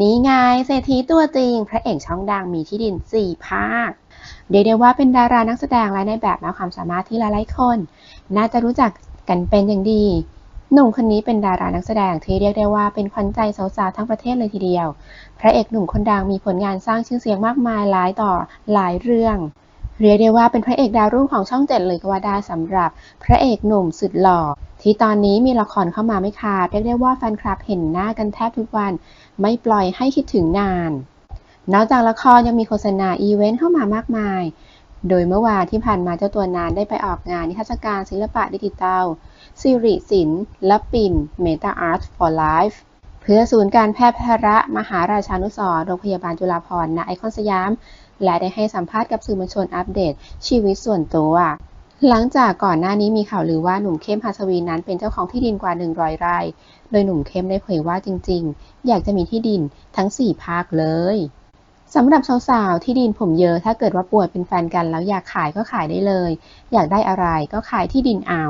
นี่ไงเศรษฐีตัวจริง พระเอกช่องดังมีที่ดิน 4 ภาค เรียกได้ว่าเป็นดารานักแสดงและในแบบมากความสามารถที่หลายๆคน น่าจะรู้จักกันเป็นอย่างดี หนุ่มคนนี้เป็นดารานักแสดงที่เรียกได้ว่าเป็นขวัญใจสาวๆทั้งประเทศเลยทีเดียว พระเอกหนุ่มคนดังมีผลงานสร้างชื่อเสียงมากมายหลายต่อหลายเรื่อง เรียกได้ว่าเป็นพระเอกดาวรุ่งของช่องเจ็ดเลยก็ว่าได้สำหรับ พระเอกหนุ่มสุดหล่อ ที่ตอนนี้มีละครเข้ามาไม่ขาดเรียกได้ว่าแฟนคลับเห็นหน้ากันแทบทุกวัน ไม่ปล่อยให้คิดถึงนาน นอกจากละครยังมีโฆษณาอีเวนต์เข้ามามากมาย โดยเมื่อวานที่ผ่านมาเจ้าตัวนานได้ไปออกงานนิทรรศการศิลปะดิจิทัลสิริศิลป์และปิ่น Meta Art for Life เพื่อศูนย์การแพทย์พระมหาราชานุสรณ์โรงพยาบาลจุฬาภรณ์ณไอคอนสยาม และได้ให้สัมภาษณ์กับสื่อมวลชนอัปเดตชีวิตส่วนตัว หลังจากก่อนหน้านี้มีข่าวลือว่าหนุ่มเข้มหัสวีนั้นเป็นเจ้าของที่ดินกว่า 100 ไร่ โดยหนุ่มเข้มได้เผยว่าจริง ๆ อยากจะมีที่ดินทั้ง 4 ภาคเลยสำหรับสาวๆที่ดินผมเยอะถ้าเกิดว่าป่วยเป็นแฟนกันแล้วอยากขายก็ขายได้เลย อยากได้อะไรก็ขายที่ดินเอา